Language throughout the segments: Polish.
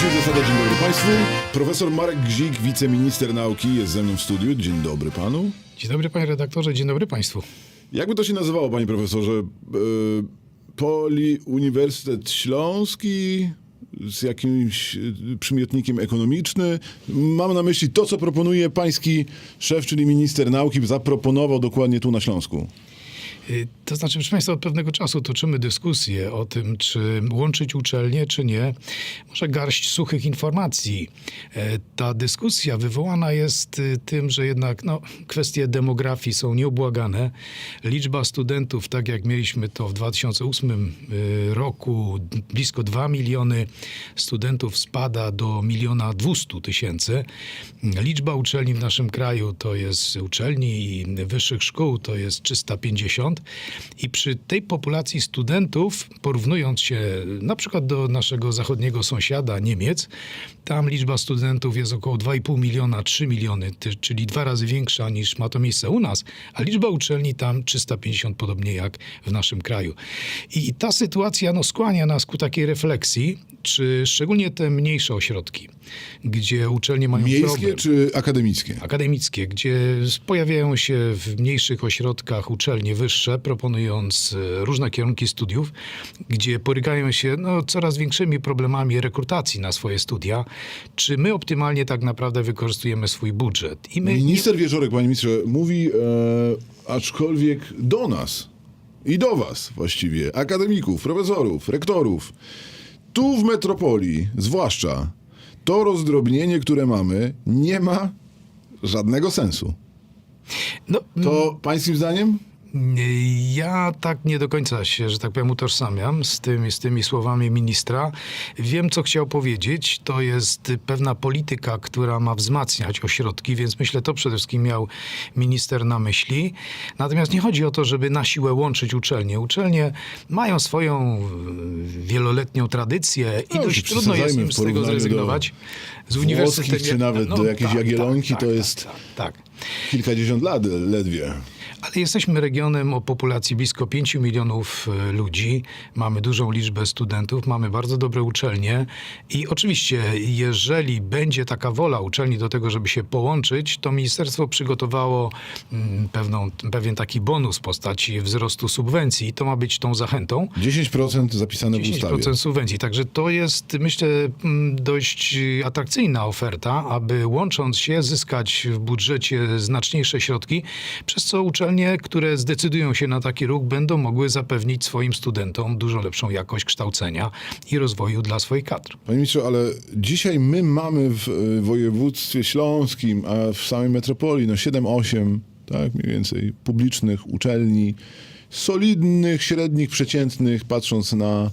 Maciej Zasada, dzień dobry Państwu. Profesor Marek Gzik, wiceminister nauki jest ze mną w studiu. Dzień dobry Panu. Dzień dobry panie redaktorze, dzień dobry państwu. Jakby to się nazywało, Panie Profesorze? E, Poli Uniwersytet Śląski z jakimś e, przymiotnikiem ekonomiczny. Mam na myśli to, co proponuje pański szef, czyli minister nauki, zaproponował dokładnie tu na Śląsku. Y, To znaczy, proszę Państwa, od pewnego czasu toczymy dyskusję o tym, czy łączyć uczelnie, czy nie. Może garść suchych informacji. E, Ta dyskusja wywołana jest y, tym, że jednak no, kwestie demografii są nieubłagane. Liczba studentów, tak jak mieliśmy to w 2008 y, roku, blisko 2 miliony studentów spada do miliona 200 tysięcy. Liczba uczelni w naszym kraju to jest uczelni i wyższych szkół to jest 350 i przy tej populacji studentów, porównując się na przykład do naszego zachodniego sąsiada Niemiec, tam liczba studentów jest około 2,5 miliona, 3 miliony, czyli dwa razy większa niż ma to miejsce u nas, a liczba uczelni tam 350, podobnie jak w naszym kraju. I ta sytuacja no, skłania nas ku takiej refleksji, czy szczególnie te mniejsze ośrodki, gdzie uczelnie mają Miejskie problem czy akademickie? akademickie, gdzie pojawiają się w mniejszych ośrodkach uczelnie wyższe, proponując e, różne kierunki studiów, gdzie borykają się no, coraz większymi problemami rekrutacji na swoje studia. Czy my optymalnie tak naprawdę wykorzystujemy swój budżet? I my Minister Wieczorek, panie ministrze, mówi, e, aczkolwiek do nas i do was właściwie, akademików, profesorów, rektorów, tu w metropolii zwłaszcza, to rozdrobnienie, które mamy, nie ma żadnego sensu. no, To pańskim zdaniem? Ja tak nie do końca się, że tak powiem, utożsamiam z, tym, z tymi słowami ministra. Wiem, co chciał powiedzieć. To jest pewna polityka, która ma wzmacniać ośrodki, więc myślę, to przede wszystkim miał minister na myśli. Natomiast nie chodzi o to, żeby na siłę łączyć uczelnie. Uczelnie mają swoją e, wieloletnią tradycję i No, dość trudno jest im z tego zrezygnować. Z włoskich, czy nawet do jakiejś Jagiellonki, to jest- Tak, tak, tak. Kilkadziesiąt lat ledwie. Ale jesteśmy regionem o populacji blisko 5 milionów e, ludzi. Mamy dużą liczbę studentów, mamy bardzo dobre uczelnie i oczywiście, jeżeli będzie taka wola uczelni do tego, żeby się połączyć, to ministerstwo przygotowało mm, pewną, pewien taki bonus w postaci wzrostu subwencji i to ma być tą zachętą. 10% zapisane w ustawie. 10% subwencji. Także to jest, myślę, mm, dość atrakcyjna oferta, aby łącząc się zyskać w budżecie znaczniejsze środki, przez co uczelnie, które zdecydują się na taki ruch, będą mogły zapewnić swoim studentom dużo lepszą jakość kształcenia i rozwoju dla swoich kadr. Panie ministrze, ale dzisiaj my mamy w y, województwie śląskim, a w samej metropolii, no 7-8, tak, mniej więcej, publicznych uczelni, solidnych, średnich, przeciętnych, patrząc na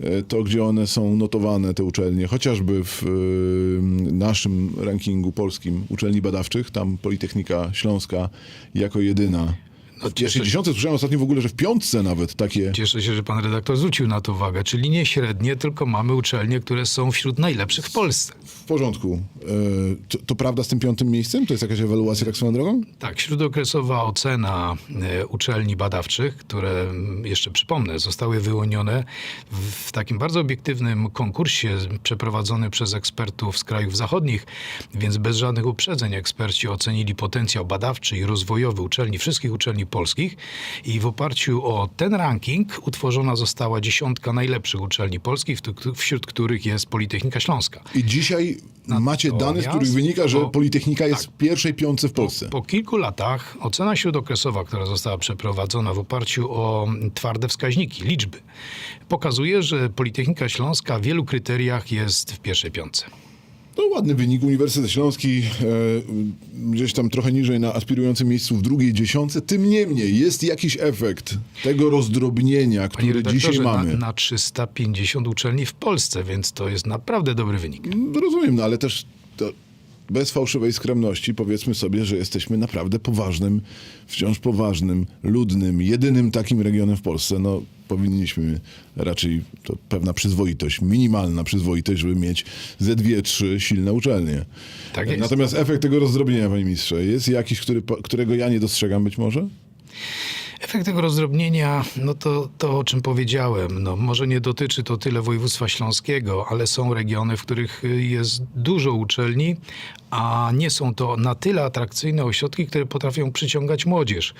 y, to, gdzie one są notowane, te uczelnie, chociażby w y, naszym rankingu polskim uczelni badawczych, tam Politechnika Śląska jako jedyna. No, W pierwszej dziesiątce słyszałem ostatnio w ogóle, że w piątce nawet takie... Cieszę się, że pan redaktor zwrócił na to uwagę, czyli nie średnie, tylko mamy uczelnie, które są wśród najlepszych w Polsce. W porządku. E, To, to prawda z tym piątym miejscem? To jest jakaś ewaluacja tak swoją drogą? Tak, śródokresowa ocena e, uczelni badawczych, które jeszcze przypomnę, zostały wyłonione w, takim bardzo obiektywnym konkursie przeprowadzonym przez ekspertów z krajów zachodnich, więc bez żadnych uprzedzeń eksperci ocenili potencjał badawczy i rozwojowy uczelni, wszystkich uczelni polskich i w oparciu o ten ranking utworzona została dziesiątka najlepszych uczelni polskich, wśród których jest Politechnika Śląska. I dzisiaj macie dane, z których wynika, że po- Politechnika jest w pierwszej piątce w Polsce. Po kilku latach ocena śródokresowa, która została przeprowadzona w oparciu o twarde wskaźniki, liczby, pokazuje, że Politechnika Śląska w wielu kryteriach jest w pierwszej piątce. To ładny wynik. Uniwersytet Śląski e, gdzieś tam trochę niżej na aspirującym miejscu w drugiej dziesiątce. Tym niemniej jest jakiś efekt tego rozdrobnienia, Panie który dzisiaj mamy. na, na 350 uczelni w Polsce, więc to jest naprawdę dobry wynik. No, Rozumiem, no ale też to bez fałszywej skromności powiedzmy sobie, że jesteśmy naprawdę poważnym, wciąż poważnym, ludnym, jedynym takim regionem w Polsce. No, powinniśmy raczej, to pewna przyzwoitość, minimalna przyzwoitość, żeby mieć ze dwie, trzy silne uczelnie. Tak jest. Natomiast efekt tego rozdrobnienia, panie ministrze, jest jakiś, który, którego ja nie dostrzegam być może? Efekt tego rozdrobnienia, no to, to o czym powiedziałem, no może nie dotyczy to tyle województwa śląskiego, ale są regiony, w których y, jest dużo uczelni, a nie są to na tyle atrakcyjne ośrodki, które potrafią przyciągać młodzież.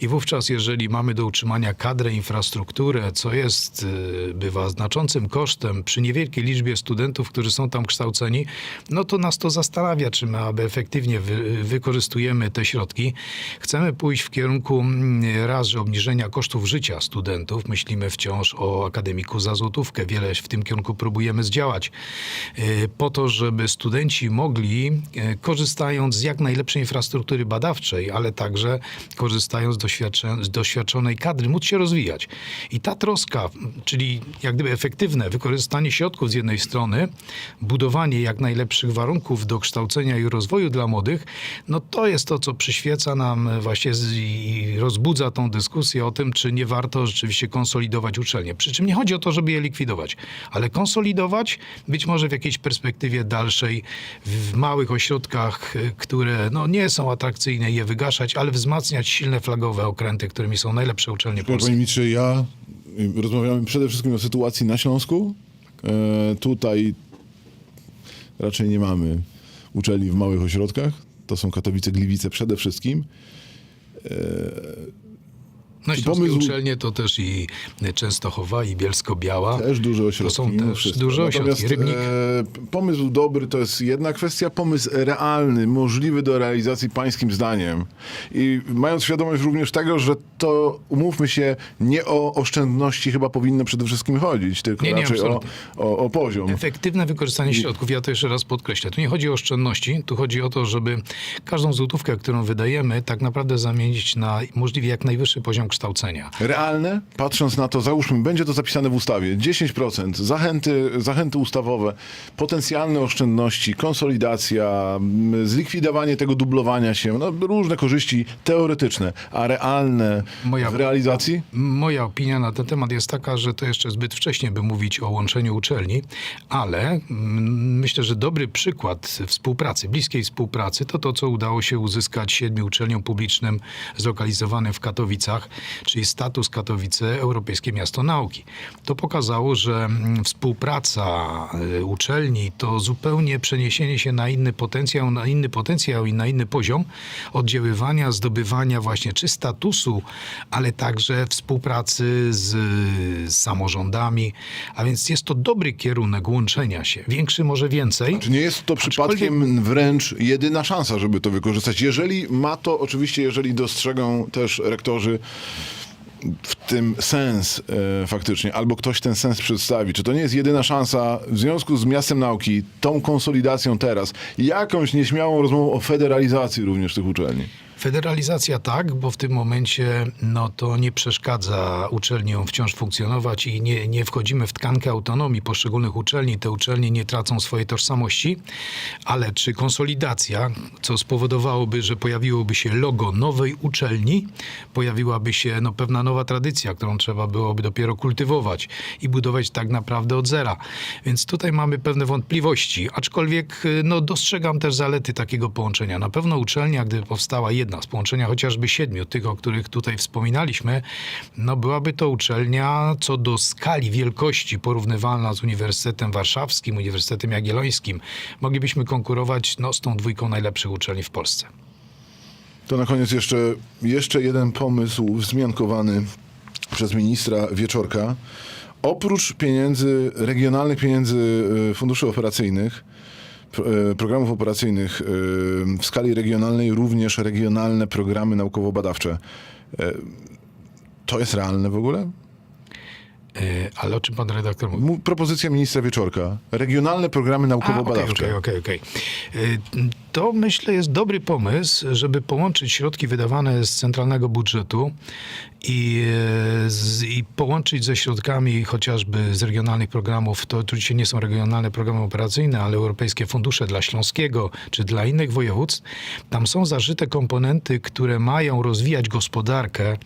I wówczas, jeżeli mamy do utrzymania kadrę, infrastrukturę, co jest, y, bywa znaczącym kosztem przy niewielkiej liczbie studentów, którzy są tam kształceni, no to nas to zastanawia, czy my aby efektywnie wy, wykorzystujemy te środki. Chcemy pójść w kierunku mm, raz, że obniżenia kosztów życia studentów. Myślimy wciąż o akademiku za złotówkę. Wiele w tym kierunku próbujemy zdziałać. Y, Po to, żeby studenci mogli, korzystając z jak najlepszej infrastruktury badawczej, ale także korzystając z, z doświadczonej kadry, móc się rozwijać. I ta troska, czyli jak gdyby efektywne wykorzystanie środków z jednej strony, budowanie jak najlepszych warunków do kształcenia i rozwoju dla młodych, no to jest to, co przyświeca nam właśnie z, i rozbudza tą dyskusję o tym, czy nie warto rzeczywiście konsolidować uczelnie. Przy czym nie chodzi o to, żeby je likwidować, ale konsolidować być może w jakiejś perspektywie dalszej, w małych ośrodkach, y, które no, nie są atrakcyjne, je wygaszać, ale wzmacniać silne flagowe okręty, którymi są najlepsze uczelnie Panie polskie. ministrze, ja y, rozmawiamy przede wszystkim o sytuacji na Śląsku. E, tutaj raczej nie mamy uczelni w małych ośrodkach. To są Katowice, Gliwice przede wszystkim. No śląskie pomysł- uczelnie to też i Częstochowa, i Bielsko-Biała. Też duże ośrodki. są mimo też wszystko. duże Natomiast, ośrodki. Rybnik. E, pomysł dobry to jest jedna kwestia, pomysł realny, możliwy do realizacji pańskim zdaniem. I mając świadomość również tego, że to, umówmy się, nie o oszczędności chyba powinno przede wszystkim chodzić, tylko Nie, nie, raczej o, o, o poziom. Efektywne wykorzystanie środków, ja to jeszcze raz podkreślę. Tu nie chodzi o oszczędności, tu chodzi o to, żeby każdą złotówkę, którą wydajemy, tak naprawdę zamienić na możliwie jak najwyższy poziom kształcenia. Realne, patrząc na to, załóżmy, będzie to zapisane w ustawie, 10%, zachęty, zachęty ustawowe, potencjalne oszczędności, konsolidacja, zlikwidowanie tego dublowania się, no, różne korzyści teoretyczne, a realne Moja- w realizacji? Moja opinia na ten temat jest taka, że to jeszcze zbyt wcześnie, by mówić o łączeniu uczelni, ale myślę, że dobry przykład współpracy, bliskiej współpracy, to to, co udało się uzyskać siedmiu uczelniom publicznym zlokalizowanym w Katowicach, czyli status Katowice Europejskie Miasto Nauki. To pokazało, że mm, współpraca y, uczelni to zupełnie przeniesienie się na inny potencjał, na inny potencjał i na inny poziom oddziaływania, zdobywania właśnie czy statusu, ale także współpracy z, z samorządami. A więc jest to dobry kierunek łączenia się. Większy może więcej. Czy nie jest to przypadkiem wręcz jedyna szansa, żeby to wykorzystać? Jeżeli ma to, oczywiście, jeżeli dostrzegą też rektorzy w tym sens e, faktycznie, albo ktoś ten sens przedstawi, czy to nie jest jedyna szansa w związku z miastem nauki, tą konsolidacją teraz, jakąś nieśmiałą rozmową o federalizacji również tych uczelni? Federalizacja tak, bo w tym momencie no, to nie przeszkadza uczelniom wciąż funkcjonować i nie, nie wchodzimy w tkankę autonomii poszczególnych uczelni. Te uczelnie nie tracą swojej tożsamości, ale czy konsolidacja, co spowodowałoby, że pojawiłoby się logo nowej uczelni, pojawiłaby się no, pewna nowa tradycja, którą trzeba byłoby dopiero kultywować i budować tak naprawdę od zera. Więc tutaj mamy pewne wątpliwości, aczkolwiek no, dostrzegam też zalety takiego połączenia. Na pewno uczelnia, gdyby powstała jedna z połączenia chociażby siedmiu, tych, o których tutaj wspominaliśmy, no byłaby to uczelnia co do skali wielkości porównywalna z Uniwersytetem Warszawskim, Uniwersytetem Jagiellońskim. Moglibyśmy konkurować no, z tą dwójką najlepszych uczelni w Polsce. To na koniec jeszcze, jeszcze jeden pomysł wzmiankowany przez ministra Wieczorka. Oprócz pieniędzy, regionalnych pieniędzy e, funduszy operacyjnych, programów operacyjnych e, w skali regionalnej, również regionalne programy naukowo-badawcze. E, To jest realne w ogóle? E, Ale o czym pan redaktor mówi? Propozycja ministra Wieczorka. Regionalne programy naukowo-badawcze. Okej, okej, okej. To myślę jest dobry pomysł, żeby połączyć środki wydawane z centralnego budżetu i, e, z, i połączyć ze środkami chociażby z regionalnych programów. To oczywiście nie są regionalne programy operacyjne, ale europejskie fundusze dla Śląskiego czy dla innych województw. Tam są zażyte komponenty, które mają rozwijać gospodarkę,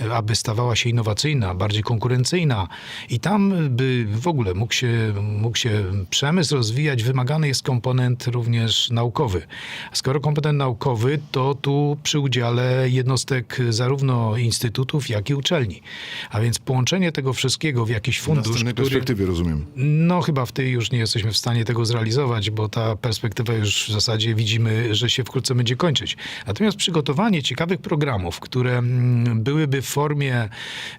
e, aby stawała się innowacyjna, bardziej konkurencyjna. I tam by w ogóle mógł się, mógł się przemysł rozwijać, wymagany jest komponent również naukowy. Skoro kompetent naukowy, to tu przy udziale jednostek zarówno instytutów, jak i uczelni. A więc połączenie tego wszystkiego w jakiś fundusz, który... perspektywie rozumiem. No chyba w tej już nie jesteśmy w stanie tego zrealizować, bo ta perspektywa już w zasadzie widzimy, że się wkrótce będzie kończyć. Natomiast przygotowanie ciekawych programów, które mm, byłyby w formie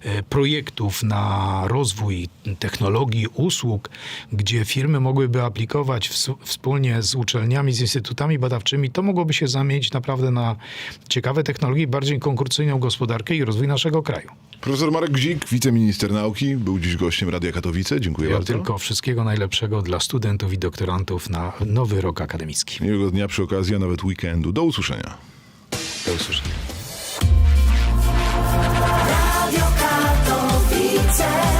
e, projektów na rozwój technologii, usług, gdzie firmy mogłyby aplikować wspólnie z uczelniami, z instytutami badawczymi, to mogłoby się zamienić naprawdę na ciekawe technologie, bardziej konkurencyjną gospodarkę i rozwój naszego kraju. Profesor Marek Gzik, wiceminister nauki, był dziś gościem Radia Katowice. Dziękuję Ja bardzo. tylko wszystkiego najlepszego dla studentów i doktorantów na nowy rok akademicki. Miłego dnia przy okazji, a nawet weekendu. Do usłyszenia. Do usłyszenia. Radio Katowice.